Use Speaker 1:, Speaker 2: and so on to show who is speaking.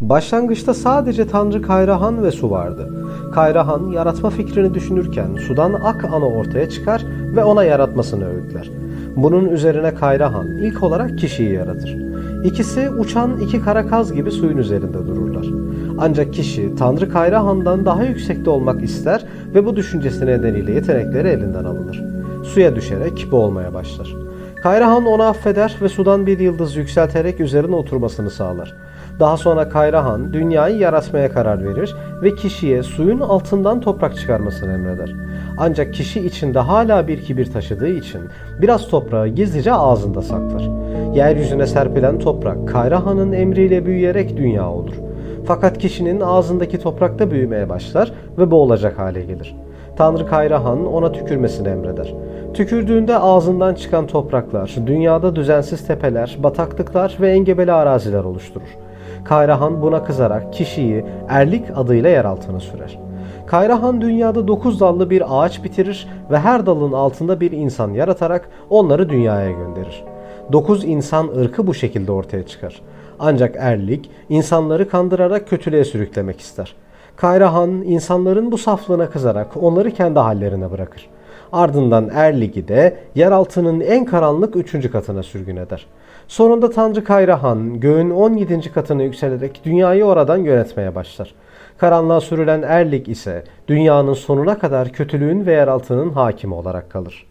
Speaker 1: Başlangıçta sadece Tanrı Kayrahan ve su vardı. Kayrahan yaratma fikrini düşünürken sudan Ak Ana ortaya çıkar ve ona yaratmasını öğütler. Bunun üzerine Kayrahan ilk olarak kişiyi yaratır. İkisi uçan iki kara kaz gibi suyun üzerinde dururlar. Ancak kişi Tanrı Kayrahan'dan daha yüksekte olmak ister ve bu düşüncesi nedeniyle yetenekleri elinden alınır. Suya düşerek boğulmaya başlar. Kayrahan onu affeder ve sudan bir yıldız yükselterek üzerine oturmasını sağlar. Daha sonra Kayrahan dünyayı yaratmaya karar verir ve kişiye suyun altından toprak çıkarmasını emreder. Ancak kişi içinde hala bir kibir taşıdığı için biraz toprağı gizlice ağzında saklar. Yeryüzüne serpilen toprak Kayrahan'ın emriyle büyüyerek dünya olur. Fakat kişinin ağzındaki toprakta büyümeye başlar ve boğulacak hale gelir. Tanrı Kayrahan ona tükürmesini emreder. Tükürdüğünde ağzından çıkan topraklar, dünyada düzensiz tepeler, bataklıklar ve engebeli araziler oluşturur. Kayrahan buna kızarak kişiyi Erlik adıyla yer altına sürer. Kayrahan dünyada dokuz dallı bir ağaç bitirir ve her dalın altında bir insan yaratarak onları dünyaya gönderir. Dokuz insan ırkı bu şekilde ortaya çıkar. Ancak Erlik insanları kandırarak kötülüğe sürüklemek ister. Kayrahan insanların bu saflığına kızarak onları kendi hallerine bırakır. Ardından Erlig'i de yeraltının en karanlık üçüncü katına sürgün eder. Sonunda Tanrı Kayrahan göğün 17. katına yükselerek dünyayı oradan yönetmeye başlar. Karanlığa sürülen Erlik ise dünyanın sonuna kadar kötülüğün ve yeraltının hakimi olarak kalır.